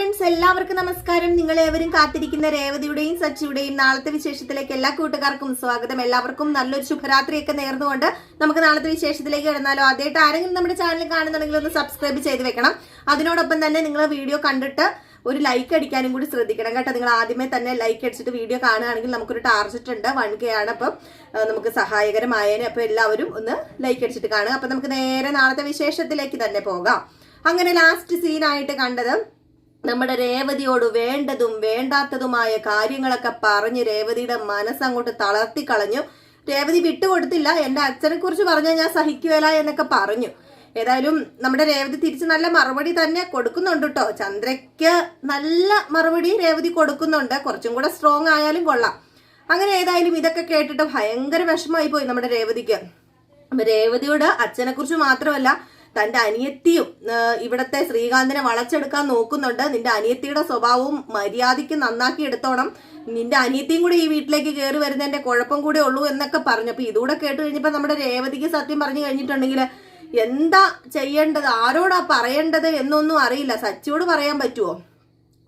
Friends എല്ലാവർക്കും നമസ്കാരം. നിങ്ങൾ ഏവരും കാത്തിരിക്കുന്ന രേവതിയുടെയും സച്ചിയുടെയും നാളത്തെ വിശേഷത്തിലേക്ക് എല്ലാ കൂട്ടുകാർക്കും സ്വാഗതം. എല്ലാവർക്കും നല്ലൊരു ശുഭരാത്രിയൊക്കെ നേർന്നുകൊണ്ട് നമുക്ക് നാളത്തെ വിശേഷത്തിലേക്ക് കിടന്നാലോ. ആദ്യമായിട്ട് ആരെങ്കിലും നമ്മുടെ ചാനൽ കാണുന്നുണ്ടെങ്കിൽ ഒന്ന് സബ്സ്ക്രൈബ് ചെയ്ത് വെക്കണം. അതിനോടൊപ്പം തന്നെ നിങ്ങൾ വീഡിയോ കണ്ടിട്ട് ഒരു ലൈക്ക് അടിക്കാനും കൂടി ശ്രദ്ധിക്കണം കേട്ടോ. നിങ്ങൾ ആദ്യമേ തന്നെ ലൈക്ക് അടിച്ചിട്ട് വീഡിയോ കാണുകയാണെങ്കിൽ നമുക്കൊരു ടാർജറ്റ് ഉണ്ട്. വൺ കെ ആണ്. അപ്പം നമുക്ക് സഹായകരമായേനെ. അപ്പോൾ എല്ലാവരും ഒന്ന് ലൈക്ക് അടിച്ചിട്ട് കാണുക. അപ്പം നമുക്ക് നേരെ നാളത്തെ വിശേഷത്തിലേക്ക് തന്നെ പോകാം. അങ്ങനെ ലാസ്റ്റ് സീനായിട്ട് കണ്ടത് നമ്മുടെ രേവതിയോട് വേണ്ടതും വേണ്ടാത്തതുമായ കാര്യങ്ങളൊക്കെ പറഞ്ഞ് രേവതിയുടെ മനസ്സങ്ങോട്ട് തളർത്തി കളഞ്ഞു രേവതി വിട്ടുകൊടുത്തില്ല. എന്റെ അച്ഛനെ കുറിച്ച് പറഞ്ഞാൽ ഞാൻ സഹിക്കുവേല എന്നൊക്കെ പറഞ്ഞു. ഏതായാലും നമ്മുടെ രേവതി തിരിച്ച് നല്ല മറുപടി തന്നെ കൊടുക്കുന്നുണ്ട് കേട്ടോ. ചന്ദ്രയ്ക്ക് നല്ല മറുപടി രേവതി കൊടുക്കുന്നുണ്ട്. കുറച്ചും കൂടെ സ്ട്രോങ് ആയാലും കൊള്ളാം. അങ്ങനെ ഏതായാലും ഇതൊക്കെ കേട്ടിട്ട് ഭയങ്കര വിഷമമായി പോയി നമ്മുടെ രേവതിക്ക്. രേവതിയോട് അച്ഛനെ കുറിച്ച് മാത്രമല്ല തന്റെ അനിയത്തിയും ഇവിടത്തെ ശ്രീകാന്തിനെ വളച്ചെടുക്കാൻ നോക്കുന്നുണ്ട്. നിന്റെ അനിയത്തിയുടെ സ്വഭാവവും മര്യാദയ്ക്ക് നന്നാക്കി എടുത്തോണം. നിന്റെ അനിയത്തിയും കൂടി ഈ വീട്ടിലേക്ക് കയറി വരുന്നതിന്റെ കുഴപ്പം കൂടെ ഉള്ളൂ എന്നൊക്കെ പറഞ്ഞു. അപ്പൊ ഇതുകൂടെ കേട്ട് കഴിഞ്ഞപ്പോ നമ്മുടെ രേവതിക്ക് സത്യം പറഞ്ഞു കഴിഞ്ഞിട്ടുണ്ടെങ്കിൽ എന്താ ചെയ്യേണ്ടത്? ആരോടാ പറയേണ്ടത് എന്നൊന്നും അറിയില്ല. സച്ചിയോട് പറയാൻ പറ്റുമോ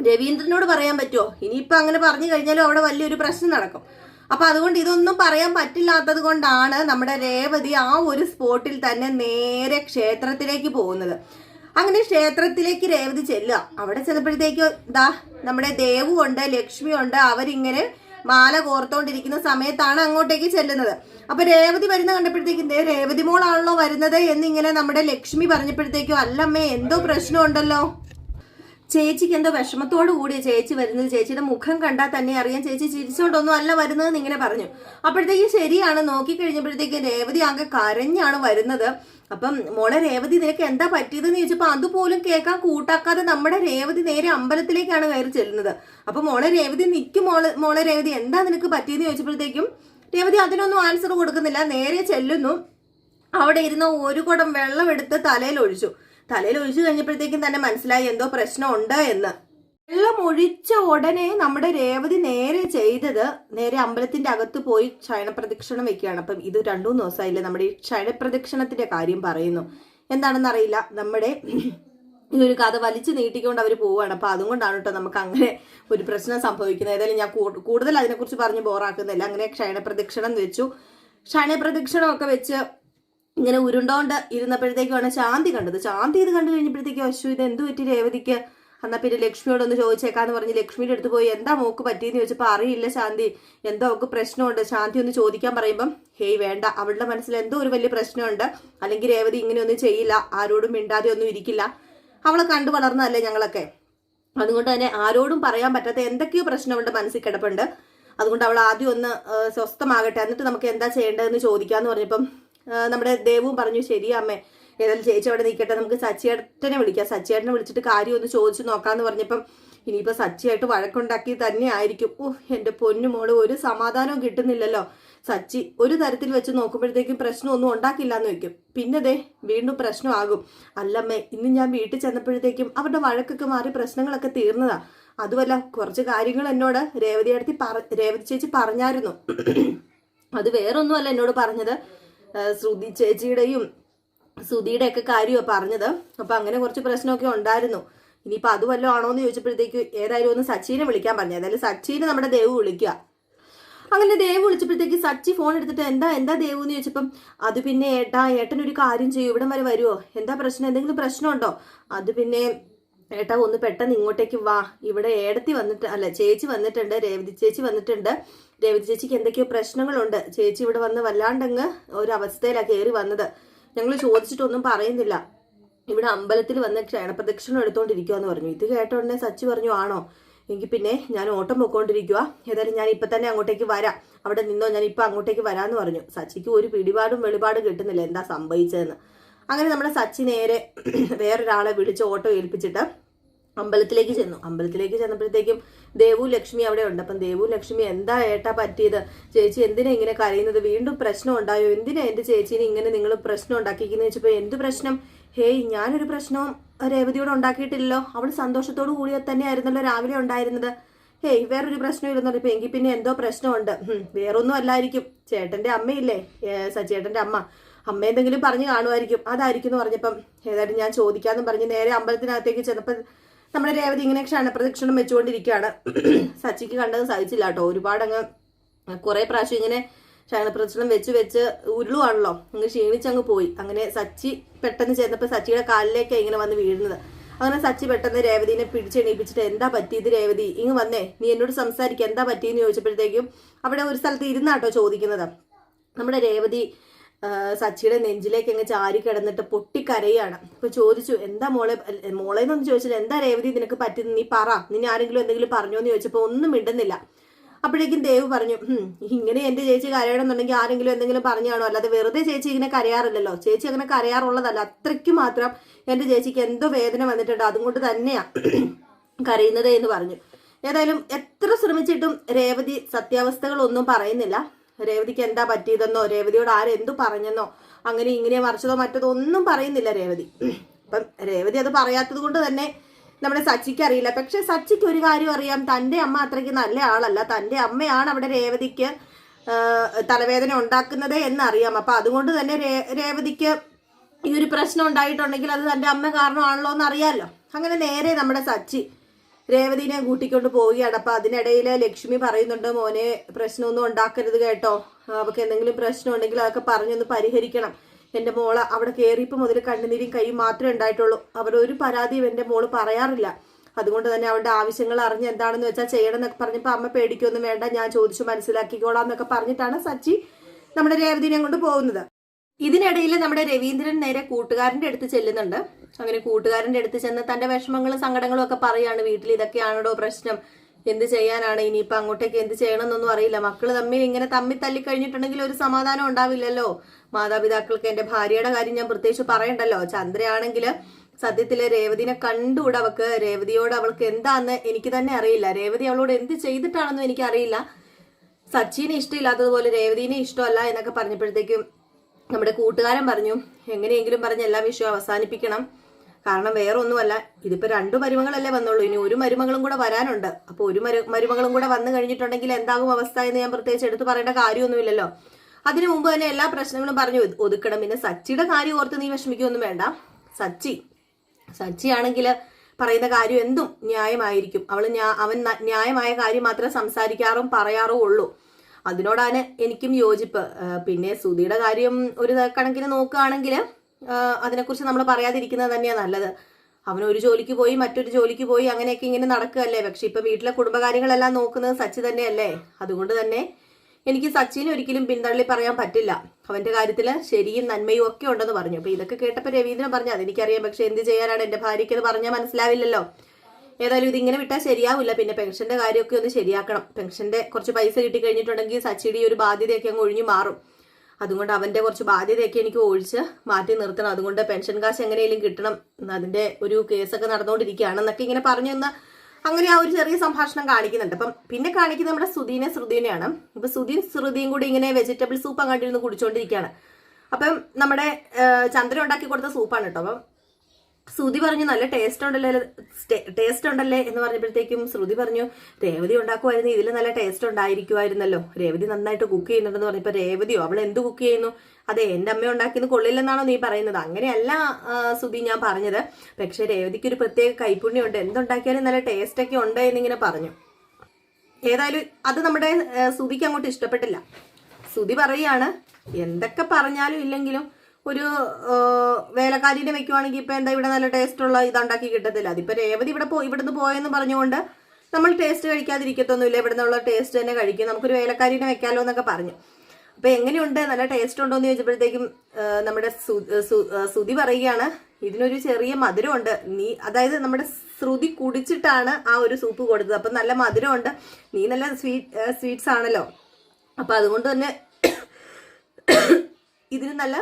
രവീന്ദ്രനോട് പറയാൻ പറ്റുമോ ഇനിയിപ്പോ അങ്ങനെ പറഞ്ഞു കഴിഞ്ഞാലും അവിടെ വലിയൊരു പ്രശ്നം നടക്കും. അപ്പൊ അതുകൊണ്ട് ഇതൊന്നും പറയാൻ പറ്റില്ലാത്തത് കൊണ്ടാണ് നമ്മുടെ രേവതി ആ ഒരു സ്പോട്ടിൽ തന്നെ നേരെ ക്ഷേത്രത്തിലേക്ക് പോകുന്നത്. അങ്ങനെ ക്ഷേത്രത്തിലേക്ക് രേവതി ചെല്ലുക. അവിടെ ചെന്നപ്പോഴത്തേക്ക് ദാ നമ്മുടെ ദേവു ഉണ്ട് ലക്ഷ്മി ഉണ്ട്. അവരിങ്ങനെ മാല കോർത്തോണ്ടിരിക്കുന്ന സമയത്താണ് അങ്ങോട്ടേക്ക് ചെല്ലുന്നത്. അപ്പൊ രേവതി വരുന്ന കണ്ടപ്പോഴത്തേക്കും രേവതി മോളാണല്ലോ വരുന്നത് എന്നിങ്ങനെ നമ്മുടെ ലക്ഷ്മി പറഞ്ഞപ്പോഴത്തേക്കും അല്ലമ്മേ എന്തോ പ്രശ്നമുണ്ടല്ലോ? ചേച്ചിക്ക് എന്തോ വിഷമത്തോടു കൂടി ചേച്ചി വരുന്നത്. ചേച്ചിയുടെ മുഖം കണ്ടാൽ തന്നെ അറിയാം. ചേച്ചി ചിരിച്ചോണ്ടൊന്നും അല്ല വരുന്നത് ഇങ്ങനെ പറഞ്ഞു. അപ്പോഴത്തേക്ക് ശരിയാണ്. നോക്കിക്കഴിഞ്ഞപ്പോഴത്തേക്ക് രേവതി ആകെ കരഞ്ഞാണ് വരുന്നത്. അപ്പം മോളെ രേവതി നിനക്ക് എന്താ പറ്റിയതെന്ന് ചോദിച്ചപ്പോ അതുപോലും കേൾക്കാൻ കൂട്ടാക്കാതെ നമ്മുടെ രേവതി നേരെ അമ്പലത്തിലേക്കാണ് കയറി ചെല്ലുന്നത്. അപ്പൊ മോളെ രേവതി നിൽക്കും മോളെ മോളെ രേവതി എന്താ നിനക്ക് പറ്റിയെന്ന് ചോദിച്ചപ്പോഴത്തേക്കും രേവതി അതിനൊന്നും ആൻസർ കൊടുക്കുന്നില്ല. നേരെ ചെല്ലുന്നു. അവിടെ ഇരുന്ന ഒരു കുടം വെള്ളം എടുത്ത് തലയിൽ ഒഴിച്ചു. തലയിൽ ഒഴിച്ചു കഴിഞ്ഞപ്പോഴത്തേക്കും തന്നെ മനസ്സിലായി എന്തോ പ്രശ്നമുണ്ട് എന്ന്. വെള്ളം ഒഴിച്ച ഉടനെ നമ്മുടെ രേവതി നേരെ ചെയ്തത് നേരെ അമ്പലത്തിന്റെ അകത്ത് പോയി ക്ഷയണപ്രദക്ഷിണം വെക്കുകയാണ്. അപ്പം ഇത് രണ്ടു ദിവസമായില്ലേ നമ്മുടെ ഈ ക്ഷയണപ്രദക്ഷിണത്തിന്റെ കാര്യം പറയുന്നു. എന്താണെന്ന് അറിയില്ല. നമ്മുടെ ഈ ഒരു കഥ വലിച്ചു നീട്ടിക്കൊണ്ട് അവർ പോവുകയാണ്. അപ്പൊ അതുകൊണ്ടാണ് കേട്ടോ നമുക്ക് അങ്ങനെ ഒരു പ്രശ്നം സംഭവിക്കുന്നത്. ഏതായാലും ഞാൻ കൂടുതൽ അതിനെക്കുറിച്ച് പറഞ്ഞ് ബോറാക്കുന്നില്ല അങ്ങനെ ക്ഷയണപ്രദക്ഷിണം വെച്ചു. ക്ഷയണപ്രദക്ഷിണമൊക്കെ വെച്ച് ഇങ്ങനെ ഉരുണ്ടോണ്ട് ഇരുന്നപ്പോഴത്തേക്കുമാണ് ശാന്തി കണ്ടത്. ശാന്തി ഇത് കണ്ടു കഴിഞ്ഞപ്പോഴത്തേക്കും അശ്വ ഇത് എന്ത് പറ്റി രേവതിക്ക്? എന്നാ പിന്നെ ലക്ഷ്മിയോട് ഒന്ന് ചോദിച്ചേക്കാന്ന് പറഞ്ഞ് ലക്ഷ്മിയുടെ അടുത്ത് പോയി എന്താ മോക്ക് പറ്റിയെന്ന് ചോദിച്ചപ്പോൾ അറിയില്ല ശാന്തി. എന്തോ അവൾക്ക് പ്രശ്നമുണ്ട്. ശാന്തി ഒന്ന് ചോദിക്കാൻ പറയുമ്പം ഹേയ് വേണ്ട. അവളുടെ മനസ്സിൽ എന്തോ ഒരു വലിയ പ്രശ്നമുണ്ട്. അല്ലെങ്കിൽ രേവതി ഇങ്ങനെയൊന്നും ചെയ്യില്ല. ആരോടും മിണ്ടാതെ ഒന്നും ഇരിക്കില്ല. അവളെ കണ്ടു വളർന്നതല്ലേ ഞങ്ങളൊക്കെ. അതുകൊണ്ട് തന്നെ ആരോടും പറയാൻ പറ്റാത്ത എന്തൊക്കെയോ പ്രശ്നം അവളുടെ മനസ്സിൽ കിടപ്പുണ്ട്. അതുകൊണ്ട് അവൾ ആദ്യം ഒന്ന് സ്വസ്ഥമാകട്ടെ. എന്നിട്ട് നമുക്ക് എന്താ ചെയ്യേണ്ടതെന്ന് ചോദിക്കാന്ന് പറഞ്ഞപ്പം നമ്മുടെ ദേവും പറഞ്ഞു ശരി അമ്മേ ഏതായാലും ചേച്ചി അവിടെ നിൽക്കട്ടെ നമുക്ക് സച്ചിയേട്ടനെ വിളിക്കാം. സച്ചിയേട്ടനെ വിളിച്ചിട്ട് കാര്യം ഒന്ന് ചോദിച്ചു നോക്കാന്ന് പറഞ്ഞപ്പം ഇനിയിപ്പോ സച്ചിയായിട്ട് വഴക്കുണ്ടാക്കി തന്നെ ആയിരിക്കും. ഓ എന്റെ പൊന്നു മോൾ ഒരു സമാധാനവും കിട്ടുന്നില്ലല്ലോ. സച്ചി ഒരു തരത്തിൽ വെച്ച് നോക്കുമ്പോഴത്തേക്കും പ്രശ്നമൊന്നും ഉണ്ടാക്കില്ല എന്ന് വെക്കും പിന്നെ ദേ വീണ്ടും പ്രശ്നമാകും. അല്ലമ്മേ ഇന്ന് ഞാൻ വീട്ടിൽ ചെന്നപ്പോഴത്തേക്കും അവരുടെ വഴക്കൊക്കെ മാറി പ്രശ്നങ്ങളൊക്കെ തീർന്നതാ. അതുമല്ല കുറച്ച് കാര്യങ്ങൾ എന്നോട് രേവതി അടുത്ത് പറ രേവതി ചേച്ചി പറഞ്ഞായിരുന്നു. അത് വേറൊന്നുമല്ല എന്നോട് പറഞ്ഞത്. ശ്രുതി ചേച്ചിയുടെയും ശ്രുതിയുടെ ഒക്കെ കാര്യമാണ് പറഞ്ഞത്. അപ്പൊ അങ്ങനെ കുറച്ച് പ്രശ്നമൊക്കെ ഉണ്ടായിരുന്നു. ഇനിയിപ്പോ അത് വല്ലതും ആണോ എന്ന് ചോദിച്ചപ്പോഴത്തേക്ക് ഏതായാലും ഒന്ന് സച്ചിനെ വിളിക്കാൻ പറഞ്ഞു. ഏതായാലും സച്ചിനെ നമ്മുടെ ദേവ് വിളിക്കുക. അങ്ങനെ ദേവ് വിളിച്ചപ്പോഴത്തേക്ക് സച്ചി ഫോൺ എടുത്തിട്ട് എന്താ എന്താ ദേവ് എന്ന് ചോദിച്ചപ്പം അത് പിന്നെ ഏട്ടാ ഏട്ടൻ ഒരു കാര്യം ചെയ്യും. ഇവിടം വരെ വരുമോ എന്താ പ്രശ്നം? എന്തെങ്കിലും പ്രശ്നമുണ്ടോ? അത് പിന്നെ ഏട്ടാ ഒന്ന് പെട്ടെന്ന് ഇങ്ങോട്ടേക്ക് വാ. ഇവിടെ ഏടത്തി വന്നിട്ട് അല്ല ചേച്ചി വന്നിട്ടുണ്ട് രേവതി ചേച്ചി വന്നിട്ടുണ്ട്. രേവതി ചേച്ചിക്ക് എന്തൊക്കെയോ പ്രശ്നങ്ങളുണ്ട്. ചേച്ചി ഇവിടെ വന്ന് വല്ലാണ്ടങ്ങ് ഒരു അവസ്ഥയിലാണ് കയറി വന്നത്. ഞങ്ങൾ ചോദിച്ചിട്ടൊന്നും പറയുന്നില്ല. ഇവിടെ അമ്പലത്തിൽ വന്ന് ക്ഷേണപ്രദക്ഷിണം എടുത്തോണ്ടിരിക്കുവാന്ന് പറഞ്ഞു. ഇത് കേട്ട ഉടനെ സച്ചി പറഞ്ഞു ആണോ? എങ്കിൽ പിന്നെ ഞാൻ ഓട്ടം പൊക്കോണ്ടിരിക്കുക ഏതായാലും ഞാൻ ഇപ്പൊ തന്നെ അങ്ങോട്ടേക്ക് വരാം. അവിടെ നിന്നോ ഞാൻ ഇപ്പൊ അങ്ങോട്ടേക്ക് വരാന്ന് പറഞ്ഞു. സച്ചിക്ക് ഒരു പിടിപാടും വെളിപാടും കിട്ടുന്നില്ല. എന്താ സംഭവിച്ചതെന്ന്. അങ്ങനെ നമ്മുടെ സച്ചി നേരെ വേറൊരാളെ വിളിച്ച് ഓട്ടോ ഏൽപ്പിച്ചിട്ട് അമ്പലത്തിലേക്ക് ചെന്നു. അമ്പലത്തിലേക്ക് ചെന്നപ്പോഴത്തേക്കും ദേവു ലക്ഷ്മി അവിടെ ഉണ്ട്. അപ്പം ദേവു ലക്ഷ്മി എന്താ ഏട്ടാ പറ്റിയത്? ചേച്ചി എന്തിനാ ഇങ്ങനെ കരയുന്നത്? വീണ്ടും പ്രശ്നം ഉണ്ടായോ? എന്തിനാ എന്റെ ചേച്ചീനെ ഇങ്ങനെ നിങ്ങൾ പ്രശ്നം ഉണ്ടാക്കിക്കുന്നു വെച്ചപ്പോൾ എന്ത് പ്രശ്നം? ഹേയ് ഞാനൊരു പ്രശ്നവും രേവതിയോട് ഉണ്ടാക്കിയിട്ടില്ലല്ലോ. അവൾ സന്തോഷത്തോടു കൂടി തന്നെയായിരുന്നല്ലോ രാവിലെ ഉണ്ടായിരുന്നത്. ഹേയ് വേറൊരു പ്രശ്നം ഇല്ലെന്ന് ഇപ്പൊ എങ്കിൽ പിന്നെ എന്തോ പ്രശ്നമുണ്ട്. വേറൊന്നും അല്ലായിരിക്കും. ചേട്ടന്റെ അമ്മയില്ലേ? സച്ചേട്ടന്റെ അമ്മ. അമ്മ എന്തെങ്കിലും പറഞ്ഞു കാണുമായിരിക്കും. അതായിരിക്കും എന്ന് പറഞ്ഞപ്പം ഏതായാലും ഞാൻ ചോദിക്കാന്നും പറഞ്ഞ് നേരെ അമ്പലത്തിനകത്തേക്ക് ചെന്നപ്പോൾ നമ്മുടെ രേവതി ഇങ്ങനെ ക്ഷണപ്രദക്ഷിണം വെച്ചുകൊണ്ടിരിക്കുകയാണ്. സച്ചിക്ക് കണ്ടത് സഹിച്ചില്ല കേട്ടോ. ഒരുപാട് അങ്ങ് കുറെ പ്രാവശ്യം ഇങ്ങനെ ക്ഷണപ്രദക്ഷിണം വെച്ച് വെച്ച് ഉരുളുവാണല്ലോ. അങ്ങ് ക്ഷീണിച്ചങ്ങ് പോയി. അങ്ങനെ സച്ചി പെട്ടെന്ന് ചെന്നപ്പോൾ സച്ചിയുടെ കാലിലേക്കാണ് ഇങ്ങനെ വന്ന് വീഴുന്നത്. അങ്ങനെ സച്ചി പെട്ടെന്ന് രേവതിനെ പിടിച്ചെണീപ്പിച്ചിട്ട് എന്താ പറ്റിയത് രേവതി? ഇങ്ങ് വന്നേ. നീ എന്നോട് സംസാരിക്കുക എന്താ പറ്റിയെന്ന് ചോദിച്ചപ്പോഴത്തേക്കും അവിടെ ഒരു സ്ഥലത്ത് ഇരുന്നാട്ടോ ചോദിക്കുന്നത്. നമ്മുടെ രേവതി സച്ചിയുടെ നെഞ്ചിലേക്ക് അങ്ങ് ചാരി കിടന്നിട്ട് പൊട്ടിക്കരയാണ്. അപ്പൊ ചോദിച്ചു എന്താ മോളെ? മോളെ എന്നൊന്നും ചോദിച്ചില്ല. എന്താ രേവതി നിനക്ക് പറ്റുന്ന നീ പറ. നിന്നെ ആരെങ്കിലും എന്തെങ്കിലും പറഞ്ഞോ എന്ന് ചോദിച്ചപ്പോ ഒന്നും മിണ്ടുന്നില്ല. അപ്പോഴേക്കും ദേവ് പറഞ്ഞു ഇങ്ങനെ എന്റെ ചേച്ചി കരയണമെന്നുണ്ടെങ്കിൽ ആരെങ്കിലും എന്തെങ്കിലും പറഞ്ഞാണോ അല്ലാതെ വെറുതെ ചേച്ചി ഇങ്ങനെ കരയാറില്ലല്ലോ. ചേച്ചി അങ്ങനെ കരയാറുള്ളതല്ല. അത്രയ്ക്ക് മാത്രം എന്റെ ചേച്ചിക്ക് എന്തോ വേദന വന്നിട്ടുണ്ട്. അതുകൊണ്ട് തന്നെയാ കരയുന്നത് എന്ന് പറഞ്ഞു. ഏതായാലും എത്ര ശ്രമിച്ചിട്ടും രേവതി സത്യാവസ്ഥകളൊന്നും പറയുന്നില്ല. രേവതിക്ക് എന്താ പറ്റിയതെന്നോ രേവതിയോട് ആരെന്തു പറഞ്ഞെന്നോ അങ്ങനെ ഇങ്ങനെ മറിച്ചതോ മറ്റതോ ഒന്നും പറയുന്നില്ല രേവതി. അപ്പം രേവതി അത് പറയാത്തത് കൊണ്ട് തന്നെ നമ്മുടെ സച്ചിക്ക് അറിയില്ല. പക്ഷെ സച്ചിക്ക് ഒരു കാര്യം അറിയാം. തന്റെ അമ്മ അത്രയ്ക്ക് നല്ല ആളല്ല. തന്റെ അമ്മയാണ് അവിടെ രേവതിക്ക് തലവേദന ഉണ്ടാക്കുന്നത് എന്നറിയാം. അപ്പം അതുകൊണ്ട് തന്നെ രേവതിക്ക് ഈ ഒരു പ്രശ്നം ഉണ്ടായിട്ടുണ്ടെങ്കിൽ അത് തന്റെ അമ്മ കാരണമാണല്ലോ എന്ന് അറിയാമല്ലോ അങ്ങനെ നേരെ നമ്മുടെ സച്ചി രേവതിനെ കൂട്ടിക്കൊണ്ട് പോവുകയാണ്. അപ്പൊ അതിനിടയിൽ ലക്ഷ്മി പറയുന്നുണ്ട് മോനെ പ്രശ്നമൊന്നും ഉണ്ടാക്കരുത് കേട്ടോ. അവൾക്ക് എന്തെങ്കിലും പ്രശ്നം ഉണ്ടെങ്കിൽ അതൊക്കെ പറഞ്ഞൊന്ന് പരിഹരിക്കണം. എന്റെ മോൾ അവിടെ കയറിയപ്പോൾ മുതൽ കണ്ണുനീരും കൈയും മാത്രമേ ഉണ്ടായിട്ടുള്ളൂ. അവരൊരു പരാതിയും എന്റെ മോൾ പറയാറില്ല. അതുകൊണ്ട് തന്നെ അവളുടെ ആവശ്യങ്ങൾ അറിഞ്ഞ് എന്താണെന്ന് വെച്ചാൽ ചെയ്യണം എന്നൊക്കെ പറഞ്ഞപ്പോൾ അമ്മ പേടിക്കൊന്നും വേണ്ട ഞാൻ ചോദിച്ചു മനസ്സിലാക്കിക്കോളാം എന്നൊക്കെ പറഞ്ഞിട്ടാണ് സച്ചി നമ്മുടെ രേവതിനെ കൊണ്ട് പോകുന്നത്. ഇതിനിടയിൽ നമ്മുടെ രവീന്ദ്രൻ നേരെ കൂട്ടുകാരന്റെ അടുത്ത് ചെല്ലുന്നുണ്ട്. അങ്ങനെ കൂട്ടുകാരന്റെ അടുത്ത് ചെന്ന് തന്റെ വിഷമങ്ങളും സങ്കടങ്ങളും ഒക്കെ പറയാണ് വീട്ടിൽ ഇതൊക്കെയാണോ പ്രശ്നം? എന്ത് ചെയ്യാനാണ്? ഇനിയിപ്പൊ അങ്ങോട്ടേക്ക് എന്ത് ചെയ്യണമെന്നൊന്നും അറിയില്ല. മക്കൾ തമ്മിൽ ഇങ്ങനെ തമ്മിൽ തല്ലി കഴിഞ്ഞിട്ടുണ്ടെങ്കിൽ ഒരു സമാധാനം ഉണ്ടാവില്ലല്ലോ? മാതാപിതാക്കൾക്ക് എന്റെ ഭാര്യയുടെ കാര്യം ഞാൻ പ്രത്യേകിച്ച് പറയണ്ടല്ലോ? ചന്ദ്രയാണെങ്കിൽ സത്യത്തിൽ രേവതിനെ കണ്ടുകൂടെ അവൾക്ക് രേവതിയോട് അവൾക്ക് എന്താന്ന് എനിക്ക് തന്നെ അറിയില്ല. രേവതി അവളോട് എന്ത് ചെയ്തിട്ടാണെന്നും എനിക്ക് അറിയില്ല സച്ചിനെ ഇഷ്ടമില്ലാത്തതുപോലെ രേവതിനെ ഇഷ്ടമല്ല എന്നൊക്കെ പറഞ്ഞപ്പോഴത്തേക്കും നമ്മുടെ കൂട്ടുകാരൻ പറഞ്ഞു എങ്ങനെയെങ്കിലും പറഞ്ഞ് എല്ലാ വിഷയവും അവസാനിപ്പിക്കണം. കാരണം വേറെ ഒന്നുമല്ല ഇതിപ്പോ രണ്ടു മരുമകളല്ലേ വന്നുള്ളൂ. ഇനി ഒരു മരുമകളും കൂടെ വരാനുണ്ട്. അപ്പൊ ഒരു മരു മരുമകളും കൂടെ വന്നു കഴിഞ്ഞിട്ടുണ്ടെങ്കിൽ എന്താകും അവസ്ഥ എന്ന് ഞാൻ പ്രത്യേകിച്ച് എടുത്തു പറയേണ്ട കാര്യമൊന്നുമില്ലല്ലോ. അതിനു മുമ്പ് തന്നെ എല്ലാ പ്രശ്നങ്ങളും പറഞ്ഞു ഒതുക്കണം. പിന്നെ സച്ചിയുടെ കാര്യം ഓർത്ത് നീ വിഷമിക്കൊന്നും വേണ്ട. സച്ചി സച്ചിയാണെങ്കിൽ പറയുന്ന കാര്യം എന്തും ന്യായമായിരിക്കും. അവൾ അവൻ ന്യായമായ കാര്യം മാത്രമേ സംസാരിക്കാറും പറയാറും ഉള്ളൂ. അതിനോടാണ് എനിക്കും യോജിപ്പ്. പിന്നെ സുധിയുടെ കാര്യം ഒരു കണക്കിന് നോക്കുകയാണെങ്കിൽ അതിനെക്കുറിച്ച് നമ്മൾ പറയാതിരിക്കുന്നത് തന്നെയാണ് നല്ലത്. അവൻ ഒരു ജോലിക്ക് പോയി മറ്റൊരു ജോലിക്ക് പോയി അങ്ങനെയൊക്കെ ഇങ്ങനെ നടക്കുകയല്ലേ? പക്ഷെ ഇപ്പൊ വീട്ടിലെ കുടുംബകാര്യങ്ങളെല്ലാം നോക്കുന്നത് സച്ചി തന്നെയല്ലേ? അതുകൊണ്ട് തന്നെ എനിക്ക് സച്ചിനെ ഒരിക്കലും പിന്തള്ളി പറയാൻ പറ്റില്ല. അവന്റെ കാര്യത്തിൽ ശരിയും നന്മയും ഒക്കെ ഉണ്ടെന്ന് പറഞ്ഞു. അപ്പൊ ഇതൊക്കെ കേട്ടപ്പോ രവീന്ദ്രൻ പറഞ്ഞു അതെനിക്കറിയാം പക്ഷെ എന്ത് ചെയ്യാനാണ് എന്റെ ഭാര്യയ്ക്ക് അത് പറഞ്ഞാൽ മനസ്സിലാവില്ലല്ലോ. ഏതായാലും ഇതിങ്ങനെ വിട്ടാൽ ശരിയാവില്ല. പിന്നെ പെൻഷന്റെ കാര്യമൊക്കെ ഒന്ന് ശരിയാക്കണം. പെൻഷന്റെ കുറച്ച് പൈസ കിട്ടി കഴിഞ്ഞിട്ടുണ്ടെങ്കിൽ സച്ചിയുടെ ഒരു ബാധ്യതയൊക്കെ അങ്ങ് ഒഴിഞ്ഞു മാറും. അതുകൊണ്ട് അവന്റെ കുറച്ച് ബാധ്യതയൊക്കെ എനിക്ക് ഒഴിച്ച് മാറ്റി നിർത്തണം. അതുകൊണ്ട് പെൻഷൻ കാശ് എങ്ങനെയെങ്കിലും കിട്ടണം. അതിന്റെ ഒരു കേസൊക്കെ നടന്നുകൊണ്ടിരിക്കുകയാണ് എന്നൊക്കെ ഇങ്ങനെ പറഞ്ഞു തന്ന അങ്ങനെ ആ ഒരു ചെറിയ സംഭാഷണം കാണിക്കുന്നുണ്ട്. അപ്പം പിന്നെ കാണിക്കുന്നത് നമ്മുടെ സുധീനെ ശ്രുതിനെയാണ്. അപ്പൊ സുധീൻ ശ്രുതിയും കൂടി ഇങ്ങനെ വെജിറ്റബിൾ സൂപ്പ് അങ്ങോട്ടിരുന്ന് കുടിച്ചുകൊണ്ടിരിക്കുകയാണ് അപ്പം നമ്മുടെ ചന്ദ്രൻ ഉണ്ടാക്കി കൊടുത്ത സൂപ്പാണ് കേട്ടോ. അപ്പം ശ്രുതി പറഞ്ഞു നല്ല ടേസ്റ്റ് ഉണ്ടല്ലേ? ടേസ്റ്റ് ഉണ്ടല്ലേ? എന്ന് പറഞ്ഞപ്പോഴത്തേക്കും ശ്രുതി പറഞ്ഞു രേവതി ഉണ്ടാക്കുമായിരുന്നു ഇതിൽ നല്ല ടേസ്റ്റ് ഉണ്ടായിരിക്കുമായിരുന്നല്ലോ രേവതി നന്നായിട്ട് കുക്ക് ചെയ്യുന്നുണ്ടെന്ന് പറഞ്ഞപ്പോ രേവതിയോ അവൾ എന്ത് കുക്ക് ചെയ്യുന്നു? അതെ എന്റെ അമ്മ ഉണ്ടാക്കിയത് കൊള്ളില്ലെന്നാണോ നീ പറയുന്നത്? അങ്ങനെയല്ല സുധി ഞാൻ പറഞ്ഞത്. പക്ഷെ രേവതിക്ക് ഒരു പ്രത്യേക കൈപ്പുണ്യമുണ്ട്. എന്തുണ്ടാക്കിയാലും നല്ല ടേസ്റ്റ് ഒക്കെ ഉണ്ട് എന്നിങ്ങനെ പറഞ്ഞു. ഏതായാലും അത് നമ്മുടെ സുധിക്ക് അങ്ങോട്ട് ഇഷ്ടപ്പെട്ടില്ല. സുധി പറയാണ് എന്തൊക്കെ പറഞ്ഞാലും ഇല്ലെങ്കിലും ഒരു വേലക്കാരിനെ വെക്കുവാണെങ്കിൽ ഇപ്പൊ എന്താ ഇവിടെ നല്ല ടേസ്റ്റുള്ള ഇതുണ്ടാക്കി കിട്ടത്തില്ല. അതിപ്പോ രേവതി ഇവിടെ പോ ഇവിടുന്ന് പോയെന്ന് പറഞ്ഞുകൊണ്ട് നമ്മൾ ടേസ്റ്റ് കഴിക്കാതിരിക്കത്തൊന്നുമില്ല. ഇവിടെ നിന്നുള്ള ടേസ്റ്റ് തന്നെ കഴിക്കും. നമുക്കൊരു വേലക്കാരിനെ വെക്കാലോ എന്നൊക്കെ പറഞ്ഞു. അപ്പൊ എങ്ങനെയുണ്ട്? നല്ല ടേസ്റ്റ് ഉണ്ടോ എന്ന് ചോദിച്ചപ്പോഴത്തേക്കും നമ്മുടെ സുധി പറയുകയാണ് ഇതിനൊരു ചെറിയ മധുരമുണ്ട്. നീ അതായത് നമ്മുടെ ശ്രുതി കുടിച്ചിട്ടാണ് ആ ഒരു സൂപ്പ് കൊടുത്തത്. അപ്പൊ നല്ല മധുരമുണ്ട്. നീ നല്ല സ്വീറ്റ് സ്വീറ്റ്സ് ആണല്ലോ അപ്പൊ അതുകൊണ്ട് തന്നെ ഇതിന് നല്ല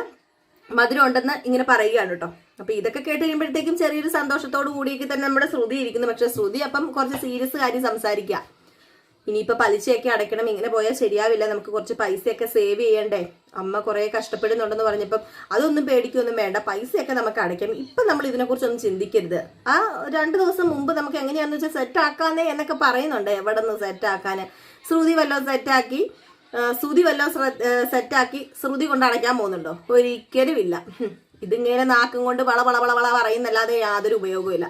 മധുരം ഉണ്ടെന്ന് ഇങ്ങനെ പറയുകയാണ് കേട്ടോ. അപ്പൊ ഇതൊക്കെ കേട്ട് കഴിയുമ്പോഴത്തേക്കും ചെറിയൊരു സന്തോഷത്തോടു കൂടിയൊക്കെ തന്നെ നമ്മുടെ ശ്രുതി ഇരിക്കുന്നു. പക്ഷെ ശ്രുതി അപ്പം കുറച്ച് സീരിയസ് കാര്യം സംസാരിക്കുക ഇനിയിപ്പോ പലിശയൊക്കെ അടയ്ക്കണം ഇങ്ങനെ പോയാൽ ശരിയാവില്ല. നമുക്ക് കുറച്ച് പൈസയൊക്കെ സേവ് ചെയ്യണ്ടേ. അമ്മ കുറെ കഷ്ടപ്പെടുന്നുണ്ടെന്ന് പറഞ്ഞപ്പം അതൊന്നും പേടിക്കൊന്നും വേണ്ട. പൈസയൊക്കെ നമുക്ക് അടയ്ക്കാം. ഇപ്പൊ നമ്മൾ ഇതിനെക്കുറിച്ചൊന്നും ചിന്തിക്കരുത്. ആ രണ്ടു ദിവസം മുമ്പ് നമുക്ക് എങ്ങനെയാണെന്ന് വെച്ചാൽ സെറ്റ് ആക്കാന്നേ എന്നൊക്കെ പറയുന്നുണ്ട്. എവിടെ നിന്ന് സെറ്റ് ആക്കാന് ശ്രുതി വല്ലതും സെറ്റാക്കി ശ്രുതി വല്ല സെറ്റാക്കി ശ്രുതി കൊണ്ട് അടയ്ക്കാൻ പോകുന്നുണ്ടോ? ഒരിക്കലും ഇല്ല. ഇതിങ്ങനെ നാക്കും കൊണ്ട് വള വള വള വള പറയുന്നല്ലാതെ യാതൊരു ഉപയോഗവും ഇല്ല.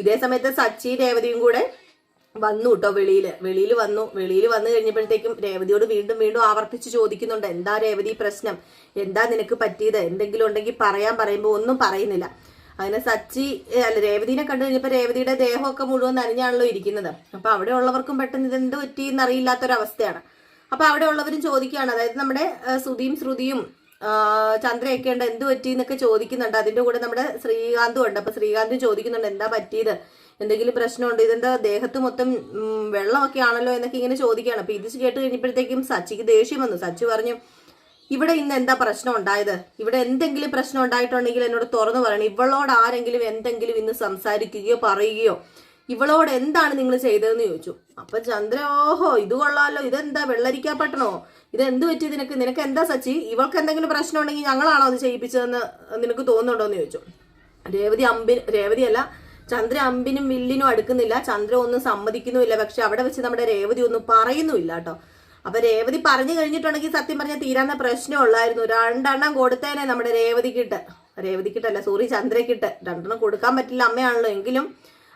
ഇതേ സമയത്ത് സച്ചി രേവതിയും കൂടെ വന്നു കേട്ടോ വെളിയിൽ വെളിയിൽ വന്നു. വെളിയിൽ വന്നു കഴിഞ്ഞപ്പോഴത്തേക്കും രേവതിയോട് വീണ്ടും വീണ്ടും ആവർത്തിച്ച് ചോദിക്കുന്നുണ്ട്. എന്താ രേവതി പ്രശ്നം? എന്താ നിനക്ക് പറ്റിയത്? എന്തെങ്കിലും ഉണ്ടെങ്കിൽ പറയാൻ പറയുമ്പോൾ ഒന്നും പറയുന്നില്ല. അങ്ങനെ സച്ചി അല്ല രേവതിനെ കണ്ടു കഴിഞ്ഞപ്പോൾ രേവതിയുടെ ദേഹമൊക്കെ മുഴുവൻ നനഞ്ഞാണല്ലോ ഇരിക്കുന്നത്. അപ്പൊ അവിടെ ഉള്ളവർക്കും പെട്ടെന്ന് ഇതെന്ത് പറ്റി എന്നറിയില്ലാത്തൊരവസ്ഥയാണ് അപ്പൊ അവിടെ ഉള്ളവരും ചോദിക്കുകയാണ്. അതായത് നമ്മുടെ ശ്രുതിയും ശ്രുതിയും ചന്ദ്രയൊക്കെ ഉണ്ട്. എന്ത് പറ്റി എന്നൊക്കെ ചോദിക്കുന്നുണ്ട്. അതിന്റെ കൂടെ നമ്മുടെ ശ്രീകാന്തും ഉണ്ട്. അപ്പോൾ ശ്രീകാന്തും ചോദിക്കുന്നുണ്ട് എന്താ പറ്റിയത്? എന്തെങ്കിലും പ്രശ്നമുണ്ട്? ഇതെന്താ ദേഹത്ത് മൊത്തം വെള്ളമൊക്കെ ആണല്ലോ എന്നൊക്കെ ഇങ്ങനെ ചോദിക്കുകയാണ്. അപ്പോൾ ഇത് കേട്ട് കഴിഞ്ഞപ്പോഴത്തേക്കും സച്ചിക്ക് ദേഷ്യം വന്നു. സച്ചി പറഞ്ഞു ഇവിടെ ഇന്ന് എന്താ പ്രശ്നം ഉണ്ടായത്? ഇവിടെ എന്തെങ്കിലും പ്രശ്നം ഉണ്ടായിട്ടുണ്ടെങ്കിൽ എന്നോട് തുറന്നു പറയണം. ഇവളോട് ആരെങ്കിലും എന്തെങ്കിലും ഇന്ന് സംസാരിക്കുകയോ പറയുകയോ ഇവളോട് എന്താണ് നിങ്ങൾ ചെയ്തതെന്ന് ചോദിച്ചു. അപ്പൊ ചന്ദ്ര ഓഹോ ഇത് കൊള്ളാലോ ഇതെന്താ വെള്ളരിക്കാപ്പട്ടണോ? ഇത് എന്ത് പറ്റി നിനക്ക്? നിനക്ക് എന്താ സച്ചി? ഇവൾക്ക് എന്തെങ്കിലും പ്രശ്നം ഉണ്ടെങ്കിൽ ഞങ്ങളാണോ അത് ചെയ്യിപ്പിച്ചതെന്ന് നിനക്ക് തോന്നുന്നുണ്ടോ എന്ന് ചോദിച്ചു. രേവതി അമ്പിന് രേവതിയല്ല ചന്ദ്ര അമ്പിനും വില്ലിനും അടുക്കുന്നില്ല. ചന്ദ്ര ഒന്നും സമ്മതിക്കുന്നുമില്ല. പക്ഷെ അവിടെ വെച്ച് നമ്മുടെ രേവതി ഒന്നും പറയുന്നുമില്ല കേട്ടോ. അപ്പൊ രേവതി പറഞ്ഞു കഴിഞ്ഞിട്ടുണ്ടെങ്കിൽ സത്യം പറഞ്ഞാൽ തീരാന്ന പ്രശ്നം ഉള്ളായിരുന്നു. രണ്ടെണ്ണം കൊടുത്തേനെ നമ്മുടെ രേവതിക്കിട്ട്. രേവതിക്കിട്ടല്ല സോറി ചന്ദ്രക്കിട്ട് രണ്ടെണ്ണം കൊടുക്കാൻ പറ്റില്ല അമ്മയാണല്ലോ എങ്കിലും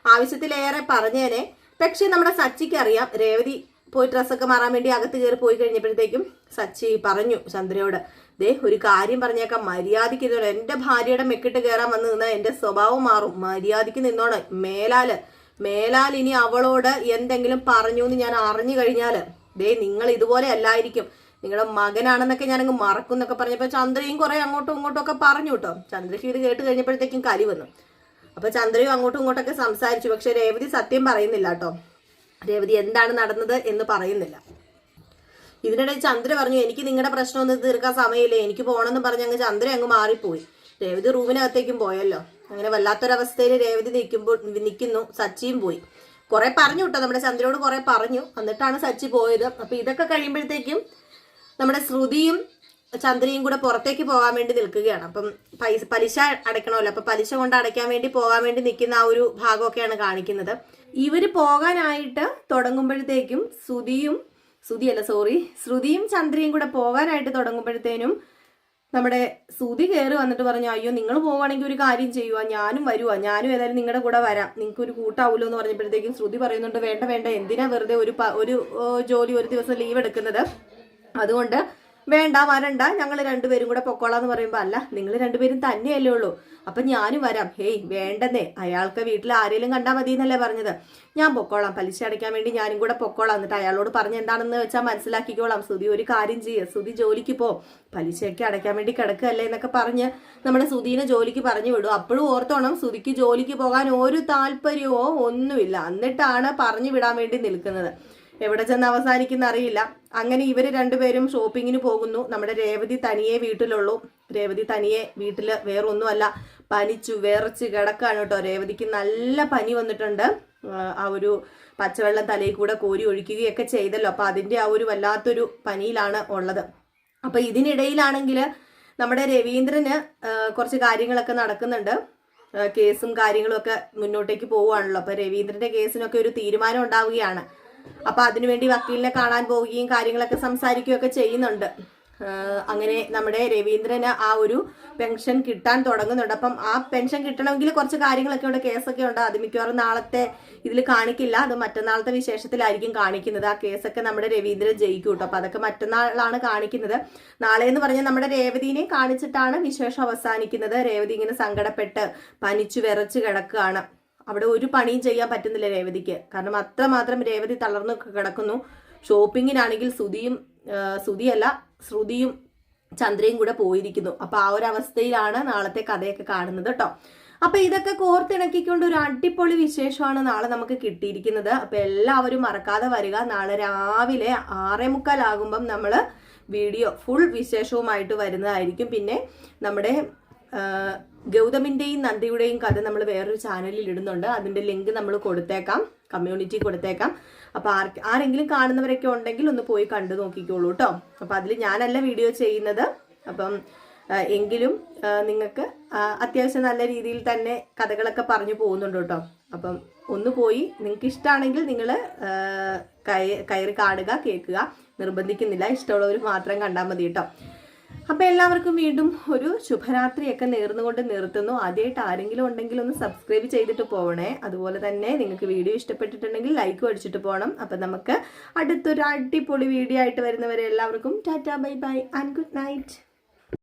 ആവശ്യത്തിലേറെ പറഞ്ഞേനെ. പക്ഷേ നമ്മുടെ സച്ചിക്ക് അറിയാം രേവതി പോയി ഡ്രസ്സൊക്കെ മാറാൻ വേണ്ടി അകത്ത് കയറി പോയി കഴിഞ്ഞപ്പോഴത്തേക്കും സച്ചി പറഞ്ഞു ചന്ദ്രയോട് ദേ ഒരു കാര്യം പറഞ്ഞേക്കാം. മര്യാദയ്ക്ക് നിന്നോണം എന്റെ ഭാര്യയുടെ മെക്കിട്ട് കയറാൻ വന്ന് നിന്നാൽ എന്റെ സ്വഭാവം മാറും. മര്യാദയ്ക്ക് നിന്നോണം. മേലാൽ മേലാൽ ഇനി അവളോട് എന്തെങ്കിലും പറഞ്ഞു എന്ന് ഞാൻ അറിഞ്ഞു കഴിഞ്ഞാൽ ദേ നിങ്ങൾ ഇതുപോലെ അല്ലായിരിക്കും. നിങ്ങളുടെ മകനാണെന്നൊക്കെ ഞാനങ്ങ് മറക്കും എന്നൊക്കെ പറഞ്ഞപ്പോൾ ചന്ദ്രയും കുറേ അങ്ങോട്ടും ഇങ്ങോട്ടും ഒക്കെ പറഞ്ഞു കേട്ടോ. ചന്ദ്രയ്ക്ക് ഇത് കേട്ട് കഴിഞ്ഞപ്പോഴത്തേക്കും കലി വന്നു. അപ്പൊ ചന്ദ്രയും അങ്ങോട്ടും ഇങ്ങോട്ടൊക്കെ സംസാരിച്ചു. പക്ഷെ രേവതി സത്യം പറയുന്നില്ല കേട്ടോ. രേവതി എന്താണ് നടന്നത് എന്ന് പറയുന്നില്ല. ഇതിനിടയിൽ ചന്ദ്ര പറഞ്ഞു എനിക്ക് നിങ്ങളുടെ പ്രശ്നമൊന്നും തീർക്കാൻ സമയമില്ല. എനിക്ക് പോകണമെന്ന് പറഞ്ഞ് അങ്ങ് ചന്ദ്ര അങ്ങ് മാറിപ്പോയി. രേവതി റൂമിനകത്തേക്കും പോയല്ലോ. അങ്ങനെ വല്ലാത്തൊരവസ്ഥയിൽ രേവതി നിൽക്കുമ്പോൾ നിൽക്കുന്നു. സച്ചിയും പോയി. കുറെ പറഞ്ഞു കേട്ടോ. നമ്മുടെ ചന്ദ്രയോട് കുറെ പറഞ്ഞു. എന്നിട്ടാണ് സച്ചി പോയത്. അപ്പൊ ഇതൊക്കെ കഴിയുമ്പോഴത്തേക്കും നമ്മുടെ ശ്രുതിയും ചന്ദ്രയും കൂടെ പുറത്തേക്ക് പോകാൻ വേണ്ടി നിൽക്കുകയാണ്. അപ്പം പൈസ പലിശ അടയ്ക്കണമല്ലോ. അപ്പൊ പലിശ കൊണ്ട് അടയ്ക്കാൻ വേണ്ടി പോകാൻ വേണ്ടി നിൽക്കുന്ന ആ ഒരു ഭാഗമൊക്കെയാണ് കാണിക്കുന്നത്. ഇവർ പോകാനായിട്ട് തുടങ്ങുമ്പോഴത്തേക്കും ശ്രുതിയും ശ്രുതിയല്ല സോറി ശ്രുതിയും ചന്ദ്രയും കൂടെ പോകാനായിട്ട് തുടങ്ങുമ്പോഴത്തേനും നമ്മുടെ ശ്രുതി കയറി വന്നിട്ട് പറഞ്ഞു അയ്യോ നിങ്ങൾ പോവുകയാണെങ്കിൽ ഒരു കാര്യം ചെയ്യുക ഞാനും വരുവാ ഞാനും ഏതായാലും നിങ്ങളുടെ കൂടെ വരാം. നിങ്ങൾക്ക് ഒരു കൂട്ടാവൂലോ എന്ന് പറഞ്ഞപ്പോഴത്തേക്കും ശ്രുതി പറയുന്നുണ്ട് വേണ്ട വേണ്ട എന്തിനാ വെറുതെ ഒരു ഒരു ജോലി ഒരു ദിവസം ലീവ് എടുക്കുന്നത്? അതുകൊണ്ട് വേണ്ട വരണ്ട ഞങ്ങൾ രണ്ടുപേരും കൂടെ പൊക്കോളാം എന്ന് പറയുമ്പോൾ അല്ല നിങ്ങൾ രണ്ടുപേരും തന്നെയല്ലേ ഉള്ളൂ. അപ്പം ഞാനും വരാം. ഹേയ് വേണ്ടെന്നേ. അയാൾക്ക് വീട്ടിൽ ആരെങ്കിലും കണ്ടാൽ മതി എന്നല്ലേ പറഞ്ഞത്. ഞാൻ പൊക്കോളാം. പലിശ അടയ്ക്കാൻ വേണ്ടി ഞാനും കൂടെ പൊക്കോളാം. എന്നിട്ട് അയാളോട് പറഞ്ഞ് എന്താണെന്ന് വെച്ചാൽ മനസ്സിലാക്കിക്കോളാം. സുതി ഒരു കാര്യം ചെയ്യുക സുതി ജോലിക്ക് പോ. പലിശയൊക്കെ അടയ്ക്കാൻ വേണ്ടി കിടക്കുകയല്ലേ എന്നൊക്കെ പറഞ്ഞ് നമ്മുടെ സുധീനെ ജോലിക്ക് പറഞ്ഞു വിടും. അപ്പോഴും ഓർത്തോണം സുതിക്ക് ജോലിക്ക് പോകാൻ ഒരു താല്പര്യമോ ഒന്നുമില്ല. എന്നിട്ടാണ് പറഞ്ഞു വിടാൻ വേണ്ടി നിൽക്കുന്നത്. എവിടെ ചെന്ന് അവസാനിക്കുന്ന അറിയില്ല. അങ്ങനെ ഇവർ രണ്ടുപേരും ഷോപ്പിങ്ങിന് പോകുന്നു. നമ്മുടെ രേവതി തനിയെ വീട്ടിലുള്ളൂ. രേവതി തനിയെ വീട്ടിൽ വേറൊന്നുമല്ല. പനിച്ചു വിറച്ച് കിടക്കാണ് കേട്ടോ. രേവതിക്ക് നല്ല പനി വന്നിട്ടുണ്ട്. ആ, ഒരു പച്ചവെള്ളം തലയിൽ കൂടെ കോരി ഒഴിക്കുകയൊക്കെ ചെയ്തല്ലോ. അപ്പം അതിന്റെ ആ ഒരു വല്ലാത്തൊരു പനിയിലാണ് ഉള്ളത്. അപ്പം ഇതിനിടയിലാണെങ്കിൽ നമ്മുടെ രവീന്ദ്രന് കുറച്ച് കാര്യങ്ങളൊക്കെ നടക്കുന്നുണ്ട്. കേസും കാര്യങ്ങളും ഒക്കെ മുന്നോട്ടേക്ക് പോവുകയാണല്ലോ. അപ്പോൾ രവീന്ദ്രന്റെ കേസിനൊക്കെ ഒരു തീരുമാനം ഉണ്ടാവുകയാണ്. അപ്പൊ അതിനുവേണ്ടി വക്കീലിനെ കാണാൻ പോവുകയും കാര്യങ്ങളൊക്കെ സംസാരിക്കുകയൊക്കെ ചെയ്യുന്നുണ്ട്. അങ്ങനെ നമ്മുടെ രവീന്ദ്രന് ആ ഒരു പെൻഷൻ കിട്ടാൻ തുടങ്ങുന്നുണ്ട്. അപ്പം ആ പെൻഷൻ കിട്ടണമെങ്കിൽ കുറച്ച് കാര്യങ്ങളൊക്കെ ഉണ്ട് കേസൊക്കെ ഉണ്ട്. അത് മിക്കവാറും നാളത്തെ ഇതിൽ കാണിക്കില്ല. അത് മറ്റന്നാളത്തെ വിശേഷത്തിലായിരിക്കും കാണിക്കുന്നത്. ആ കേസൊക്കെ നമ്മുടെ രവീന്ദ്രൻ ജയിക്കും കേട്ടോ. അപ്പൊ അതൊക്കെ മറ്റന്നാളാണ് കാണിക്കുന്നത്. നാളെ എന്ന് പറഞ്ഞാൽ നമ്മുടെ രേവതിനെ കാണിച്ചിട്ടാണ് വിശേഷം അവസാനിക്കുന്നത്. രേവതി ഇങ്ങനെ സങ്കടപ്പെട്ട് പനിച്ചു വിറച്ച് കിടക്കുകയാണ്. അവിടെ ഒരു പണിയും ചെയ്യാൻ പറ്റുന്നില്ല രേവതിക്ക്. കാരണം അത്രമാത്രം രേവതി തളർന്നു കിടക്കുന്നു. ഷോപ്പിങ്ങിനാണെങ്കിൽ സുതിയും സുതിയല്ല ശ്രുതിയും ചന്ദ്രയും കൂടെ പോയിരിക്കുന്നു. അപ്പൊ ആ ഒരു അവസ്ഥയിലാണ് നാളത്തെ കഥയൊക്കെ കാണുന്നത് കേട്ടോ അപ്പൊ ഇതൊക്കെ കോർത്തിണക്കിക്കൊണ്ട് ഒരു അടിപൊളി വിശേഷമാണ് നാളെ നമുക്ക് കിട്ടിയിരിക്കുന്നത്. അപ്പൊ എല്ലാവരും മറക്കാതെ വരിക. നാളെ രാവിലെ ആറേ മുക്കാലാകുമ്പം നമ്മൾ വീഡിയോ ഫുൾ വിശേഷവുമായിട്ട് വരുന്നതായിരിക്കും. പിന്നെ നമ്മുടെ ആ, ഗൗതമിന്റെയും നന്ദിയുടെയും കഥ നമ്മൾ വേറൊരു ചാനലിൽ ഇടുന്നുണ്ട്. അതിന്റെ ലിങ്ക് നമ്മൾ കൊടുത്തേക്കാം. കമ്മ്യൂണിറ്റി കൊടുത്തേക്കാം. അപ്പൊ ആർ ആരെങ്കിലും കാണുന്നവരൊക്കെ ഉണ്ടെങ്കിൽ ഒന്ന് പോയി കണ്ടു നോക്കിക്കോളൂ കേട്ടോ അപ്പൊ അതിൽ ഞാനല്ല വീഡിയോ ചെയ്യുന്നത്. അപ്പം എങ്കിലും നിങ്ങൾക്ക് അത്യാവശ്യം നല്ല രീതിയിൽ തന്നെ കഥകളൊക്കെ പറഞ്ഞു പോകുന്നുണ്ട് കേട്ടോ അപ്പം ഒന്ന് പോയി നിങ്ങൾക്ക് ഇഷ്ടമാണെങ്കിൽ നിങ്ങൾ കയറി കാണുക കേൾക്കുക. നിർബന്ധിക്കുന്നില്ല. ഇഷ്ടമുള്ളവർ മാത്രം കണ്ടാൽ മതി കേട്ടോ അപ്പോൾ എല്ലാവർക്കും വീണ്ടും ഒരു ശുഭരാത്രിയൊക്കെ നേർന്നുകൊണ്ട് നിർത്തുന്നു. ആദ്യമായിട്ട് ആരെങ്കിലും ഉണ്ടെങ്കിൽ ഒന്ന് സബ്സ്ക്രൈബ് ചെയ്തിട്ട് പോകണേ അതുപോലെ തന്നെ നിങ്ങൾക്ക് വീഡിയോ ഇഷ്ടപ്പെട്ടിട്ടുണ്ടെങ്കിൽ ലൈക്ക് അടിച്ചിട്ട് പോകണം അപ്പം നമുക്ക് അടുത്തൊരു അടിപൊളി വീഡിയോ ആയിട്ട് വരുന്നവരെ എല്ലാവർക്കും tata bye bye and good night